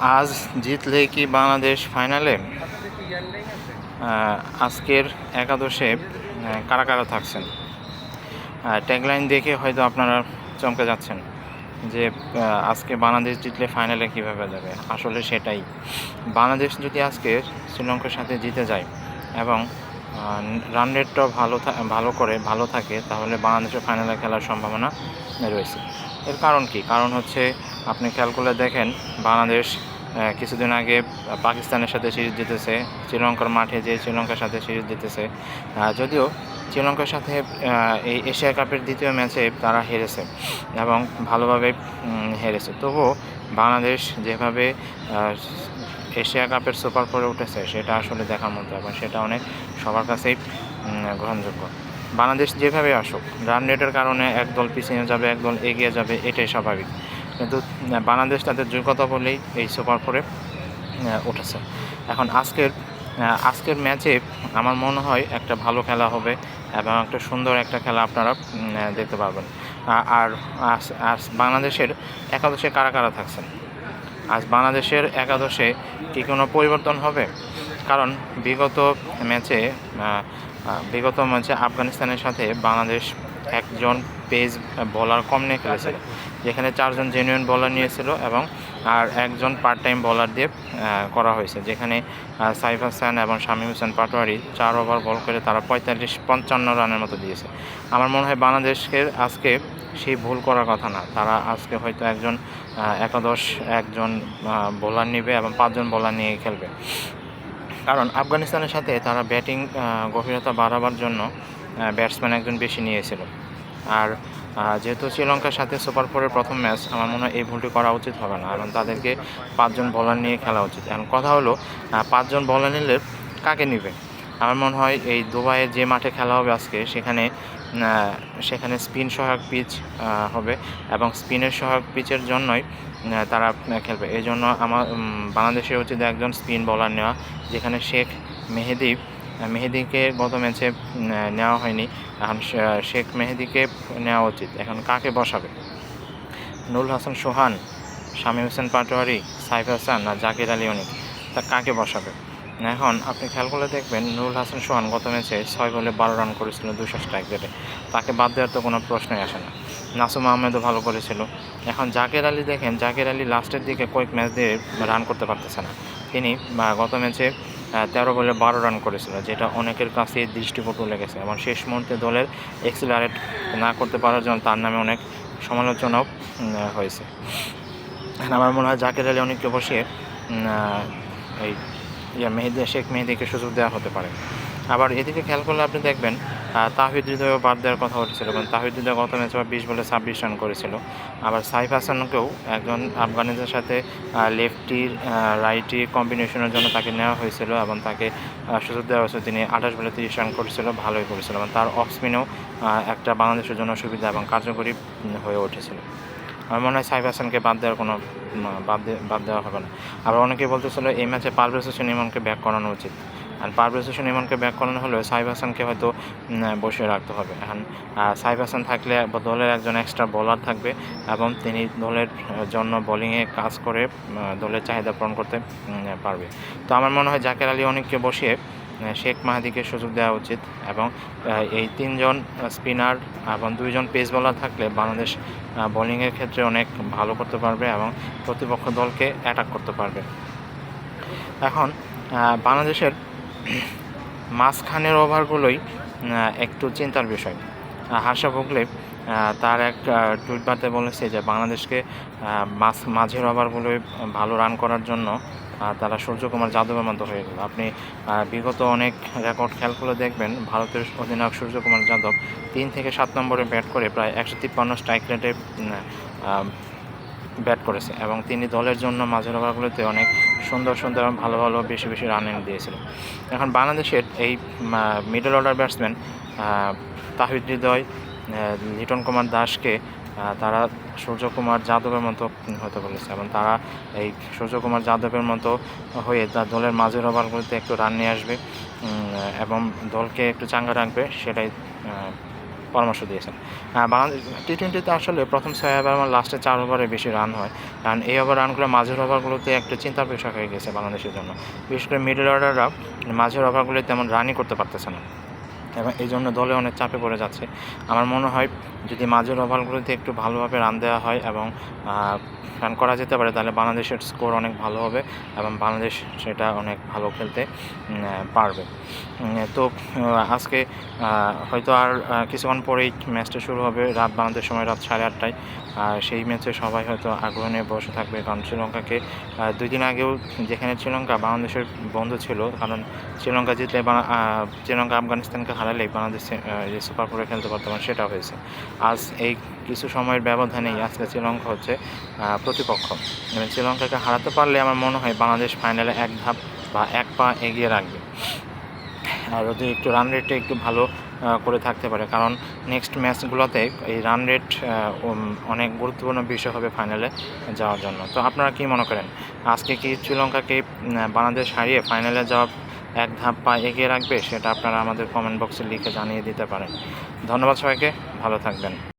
আজ জিতলে কি বাংলাদেশ ফাইনালে? আজকের একাদশে কারা কারা থাকছেন? ট্যাগলাইন দেখে হয়তো আপনারা চমকে যাচ্ছেন যে আজকে বাংলাদেশ জিতলে ফাইনালে কীভাবে যাবে? আসলে সেটাই। বাংলাদেশ যদি আজকে শ্রীলঙ্কার সাথে জিতে যায় এবং রান রেটটাও ভালো ভালো করে, ভালো থাকে, তাহলে বাংলাদেশের ফাইনালে খেলার সম্ভাবনা রয়েছে। এর কারণ কি? কারণ হচ্ছে, আপনি খেয়াল করলে দেখেন, বাংলাদেশ কিছুদিন আগে পাকিস্তানের সাথে সিরিজ জিতেছে, শ্রীলঙ্কার মাঠে যে শ্রীলঙ্কার সাথে সিরিজ জিতেছে যদিও শ্রীলঙ্কার সাথে এই এশিয়া কাপের দ্বিতীয় ম্যাচে তারা হেরেছে এবং ভালোভাবে হেরেছে। তবুও বাংলাদেশ যেভাবে এশিয়া কাপের সুপার ফোরে উঠেছে, সেটা আসলে দেখার মতো এবং সেটা অনেক সবার কাছেই গ্রহণযোগ্য। বাংলাদেশ যেভাবে আসুক, রান রেটের কারণে একদল পিছিয়ে যাবে, একদল এগিয়ে যাবে, এটাই স্বাভাবিক। কিন্তু বাংলাদেশ তাদের যোগ্যতা বলেই এই সুপার ফোরে উঠেছে। এখন আজকের আজকের ম্যাচে আমার মনে হয় একটা ভালো খেলা হবে এবং একটা সুন্দর একটা খেলা আপনারা দেখতে পারবেন। আ- আর আজ- বাংলাদেশের একাদশে কারা কারা থাকছেন? আজ বাংলাদেশের একাদশে কি কোনো পরিবর্তন হবে? কারণ বিগত ম্যাচে বিগত ম্যাচে আফগানিস্তানের সাথে বাংলাদেশ একজন পেস বলার কম নিয়ে খেলেছিল। যেখানে চারজন জেনুইন বলার নিয়েছিল এবং আর একজন পার্ট টাইম বলার দিয়ে করা হয়েছে। যেখানে সাইফ হাসান এবং শামীম হোসেন পাটোয়ারি চার ওভার বল করে তারা পঁয়তাল্লিশ পঞ্চান্ন রানের মতো দিয়েছে। আমার মনে হয় বাংলাদেশকে আজকে সেই ভুল করার কথা না। তারা আজকে হয়তো একজন একাদশ একজন বোলার নেবে এবং পাঁচজন বোলার নিয়ে খেলবে। কারণ আফগানিস্তানের সাথে তারা ব্যাটিং গভীরতা বাড়াবার জন্য ব্যাটসম্যান একজন বেশি নিয়েছিল। আর যেহেতু শ্রীলঙ্কার সাথে সুপার ফোরের প্রথম ম্যাচ আমার মনে হয় এই ভুলটি করা উচিত হবে না। এবং তাদেরকে পাঁচজন বলার নিয়ে খেলা উচিত। এখন কথা হলো পাঁচজন বলার নিলে কাকে নেবে? আমার মনে হয় এই দুবাইয়ের যে মাঠে খেলা হবে আজকে, সেখানে সেখানে স্পিন সহায়ক পিচ হবে এবং স্পিনের সহায়ক পিচের জন্যই তারা খেলবে। এই জন্য আমার বাংলাদেশের উচিত একজন স্পিন বলার নেওয়া, যেখানে শেখ মেহেদি মেহেদিকে গত ম্যাচে নেওয়া হয়নি। এখন শেখ মেহেদিকে নেওয়া উচিত। এখন কাকে বসাবে? নুরুল হাসান, সোহান, শামীম হোসেন পাটোয়ারি, সাইফ হাসান আর জাকির আলী অনিক? তা কাকে বসাবে? এখন আপনি খেয়াল করলে দেখবেন, নুরুল হাসান, সোহান গত ম্যাচে ছয় বলে বারো রান করেছিল, দুশো স্ট্রাইক রেটে। তাকে বাদ দেওয়ার তো কোনো প্রশ্নই আসে না। নাসুম আহমেদও ভালো করেছিল। এখন জাকের আলী দেখেন, জাকের আলী লাস্টের দিকে কয়েক ম্যাচ দিয়ে রান করতে পারতেছে না। তিনি গত ম্যাচে তেরো বলে বারো রান করেছিল, যেটা অনেকের কাছে দৃষ্টিকটু লেগেছে। এবং শেষ মুহূর্তে দলের এক্সিলারেট না করতে পারার জন্য তার নামে অনেক সমালোচনাও হয়েছে। এখন আমার মনে হয় জাকের আলী অনেককে বসিয়ে এই মেহেদি, শেখ মেহেদিকে সুযোগ দেওয়া হতে পারে। আবার এদিকে খেয়াল করলে আপনি দেখবেন তাহিদ বাদ দেওয়ার কথা উঠেছিল, কারণ তাহিদ গত ম্যাচে বিশ বলে ছাব্বিশ রান করেছিল, আবার সাইফ হাসানকেও একজন আফগানিদের সাথে লেফটির রাইটি কম্বিনেশনের জন্য তাকে নেওয়া হয়েছিল এবং তাকে সুযোগ দেওয়া হয়েছিল তিনি আঠাশ বলে তিরিশ রান করেছিল, ভালোই করেছিল এবং তার অফ স্পিনেও একটা বাংলাদেশের জন্য সুবিধা এবং কার্যকরী হয়ে উঠেছিল। আমার মনে হয় সাইফ হাসানকে বাদ দেওয়ার কোনো বাদ বাদ দেওয়া হবে না। আবার অনেকেই বলতেছিল, এই ম্যাচে পারভেজ হোসেন ইমনকে ব্যাক করানো উচিত। আর পারভেজ হোসেন ইমনকে ব্যাক করানো হলেও সাইফ হাসানকে হয়তো বসিয়ে রাখতে হবে। এখন সাইফ হাসান থাকলে দলের একজন এক্সট্রা বোলার থাকবে এবং তিনি দলের জন্য বোলিংয়ে কাজ করে দলের চাহিদা পূরণ করতে পারবে। তো আমার মনে হয় জাকের আলী অনেককে বসিয়ে শেখ মাহাদিকে সুযোগ দেওয়া উচিত এবং এই তিনজন স্পিনার এবং দুইজন পেস বোলার থাকলে বাংলাদেশ বোলিংয়ের ক্ষেত্রে অনেক ভালো করতে পারবে এবং প্রতিপক্ষ দলকে অ্যাটাক করতে পারবে। এখন বাংলাদেশের মাঝখানের ওভারগুলোই একটু চিন্তার বিষয়। হাসা ভোগলে তার এক টুইট বার্তে বলেছে যে, বাংলাদেশকে মাঝ, মাঝের ওভারগুলোই ভালো রান করার জন্য তারা সূর্যকুমার যাদবের মতো হয়ে গেল। আপনি বিগত অনেক রেকর্ড খেয়াল করে দেখবেন, ভারতের অধিনায়ক সূর্যকুমার যাদব তিন থেকে সাত নম্বরে ব্যাট করে প্রায় একশো তিপ্পান্ন স্ট্রাইক রেটে ব্যাট করেছে এবং তিনি দলের জন্য মাঝের ওভারগুলোতে অনেক সুন্দর সুন্দর ভালো ভালো বেশি বেশি রান এনে দিয়েছিলেন এখন বাংলাদেশের এই middle order batsman Towhid Hridoy Liton Kumar দাসকে তারা সূর্যকুমার যাদবের মতো হতে বলেছে এবং তারা এই সূর্যকুমার যাদবের মতো হয়ে তার দলের মাঝের ওভারগুলোতে একটু রান নিয়ে আসবে এবং দলকে একটু চাঙ্গা রাখবে, সেটাই পরামর্শ দিয়েছেন। টি টোয়েন্টিতে আসলে প্রথম ছয় ওভার আমার লাস্টে চার ওভারে বেশি রান হয়। কারণ এই ওভার রানগুলো মাঝের ওভারগুলোতে একটা চিন্তার বিষয় হয়ে গেছে বাংলাদেশের জন্য। বিশেষ করে মিডল অর্ডাররা মাঝের ওভারগুলো তেমন রানই করতে পারতেছে না। এবং এই জন্য দলে অনেক চাপে পড়ে যাচ্ছে। আমার মনে হয় যদি মাঝের ওভারগুলোতে একটু ভালোভাবে রান দেওয়া হয় এবং রান করা যেতে পারে, তাহলে বাংলাদেশের স্কোর অনেক ভালো হবে এবং বাংলাদেশ সেটা অনেক ভালো খেলতে পারবে। তো আজকে হয়তো আর কিছুক্ষণ পরেই ম্যাচটা শুরু হবে রাত, বাংলাদেশ সময় রাত সাড়ে আটটায়। আর সেই ম্যাচে সবাই হয়তো আগ্রহ নিয়ে বসে থাকবে কারণ শ্রীলঙ্কাকে দুই দিন আগেও যেখানে শ্রীলঙ্কা বাংলাদেশের বন্ধ ছিল, কারণ শ্রীলঙ্কা জিতলে শ্রীলঙ্কা, আফগানিস্তানকে হারালেই বাংলাদেশ যে সুপার ফোরে খেলতে পারতাম সেটা হয়েছে। আজ এই কিছু সময়ের ব্যবধানেই আজকে শ্রীলঙ্কা হচ্ছে প্রতিপক্ষ। এবং শ্রীলঙ্কাকে হারাতে পারলে আমার মনে হয় বাংলাদেশ ফাইনালে এক ধাপ বা এক পা এগিয়ে রাখবে। আর যদি একটু রান রেটে একটু ভালো করে থাকতে পারে, কারণ নেক্সট ম্যাচগুলোতে এই রান রেট অনেক গুরুত্বপূর্ণ বিষয় হবে ফাইনালে যাওয়ার জন্য। তো আপনারা কি মনে করেন? আজকে কি শ্রীলঙ্কাকে বাংলাদেশ হারিয়ে ফাইনালে যাওয়ার এক ধাপ পা এগিয়ে রাখবে, সেটা আপনারা আমাদের কমেন্ট বক্সে লিখে জানিয়ে দিতে পারেন। ধন্যবাদ সবাইকে, ভালো থাকবেন।